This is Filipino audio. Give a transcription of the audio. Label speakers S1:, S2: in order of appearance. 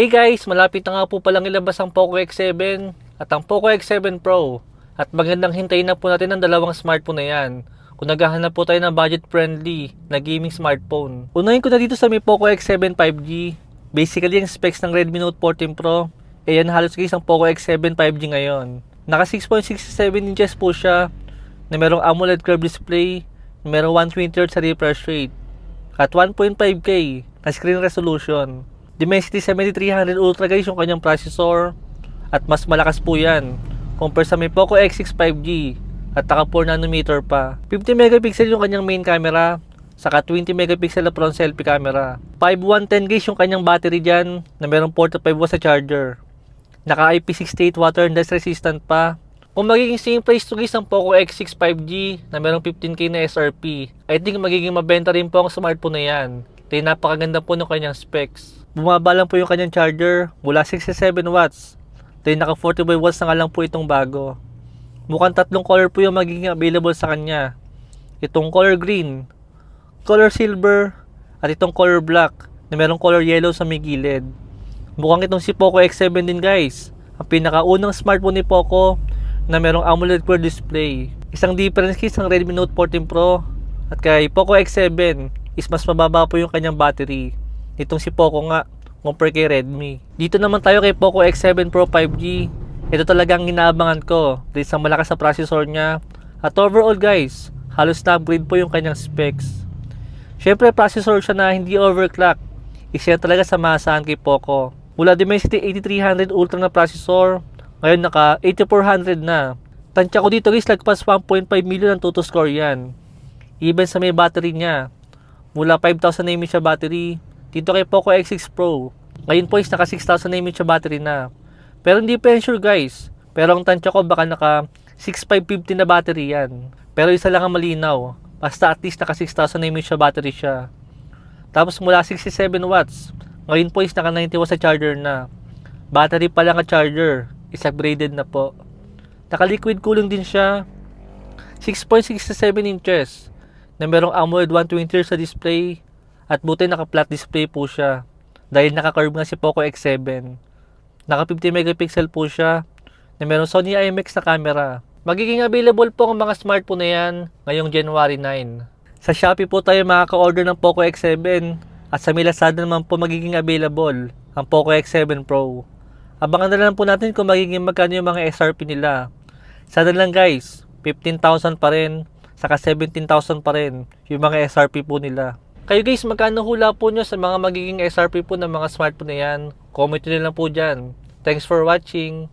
S1: Hey guys, malapit na nga po palang ilabas ang Poco X7 at ang Poco X7 Pro. At magandang hintayin na po natin ang dalawang smartphone na yan. Kung naghahanap po tayo ng budget-friendly na gaming smartphone. Unahin ko na dito sa may Poco X7 5G. Basically, ang specs ng Redmi Note 14 Pro, eh yan halos guys ang Poco X7 5G ngayon. Naka 6.67 inches po siya, na merong AMOLED curved display, merong 120Hz sa refresh rate, at 1.5K na screen resolution. Dimensity 7300 Ultra guys yung kanyang processor at mas malakas po yan compare sa may Poco X6 5G at naka 4 nanometer pa. 50 megapixel yung kanyang main camera saka 20 megapixel na front selfie camera. 5110 guys yung kanyang battery dyan na merong 4 to 5 watts sa charger. Naka IP68 water and dust resistant pa. Kung magiging same price to guys ang Poco X6 5G na merong 15k na SRP, I think magiging mabenta rin po ang smartphone na yan. Dahil napakaganda po ng kanyang specs. Bumaba lang po yung kanyang charger mula 67 watts. Dahil naka 45 watts na nga lang po itong bago. Mukhang tatlong color po yung magiging available sa kanya. Itong color green, color silver, at itong color black na merong color yellow sa may gilid. Mukhang itong si Poco X7 din guys. Ang pinakaunang smartphone ni Poco na merong AMOLED Curved display. Isang difference case ng Redmi Note 14 Pro at kay Poco X7 is mas mababa po yung kanyang battery. Itong si Poco nga compare kay Redmi. Dito naman tayo kay Poco X7 Pro 5G. Ito talagang inaabangan ko dahil sa malakas sa processor niya. At overall guys, halos na-upgrade po yung kanyang specs. Syempre processor siya na hindi overclock. Isa talaga sa maasahan kay Poco. Mula Dimensity 8300 Ultra na processor, ngayon naka 8400 na. Tansya ko dito guys, lagpas 1.5 million ang total score yan. Even sa may battery niya. Mula 5,000 mAh siya battery, dito kay Poco X6 Pro. Ngayon po is naka 6,000 mAh battery na. Pero hindi pa sure guys. Pero ang tansya ko baka naka 6550 na battery yan. Pero isa lang ang malinaw. Basta at least naka 6,000 mAh battery siya. Tapos mula 67 watts. Ngayon po is naka 90 watts sa charger na. Battery pa lang ang charger. Is upgraded na po. Naka liquid cooling din siya. 6.67 inches na merong AMOLED 120 Hz sa display at buti naka flat display po siya dahil naka-curve nga si Poco X7. Naka 50 megapixel po siya na merong Sony IMX na camera. Magiging available po ang mga smartphone na yan ngayong January 9. Sa Shopee po tayo makaka-order ng Poco X7 at sa Lazada naman po magiging available ang Poco X7 Pro. Abangan na lang po natin kung magiging magkano yung mga SRP nila. Sana lang guys, 15,000 pa rin, saka 17,000 pa rin yung mga SRP po nila. Kayo guys, magkano hula po nyo sa mga magiging SRP po ng mga smartphone na yan? Comment nyo lang po dyan. Thanks for watching.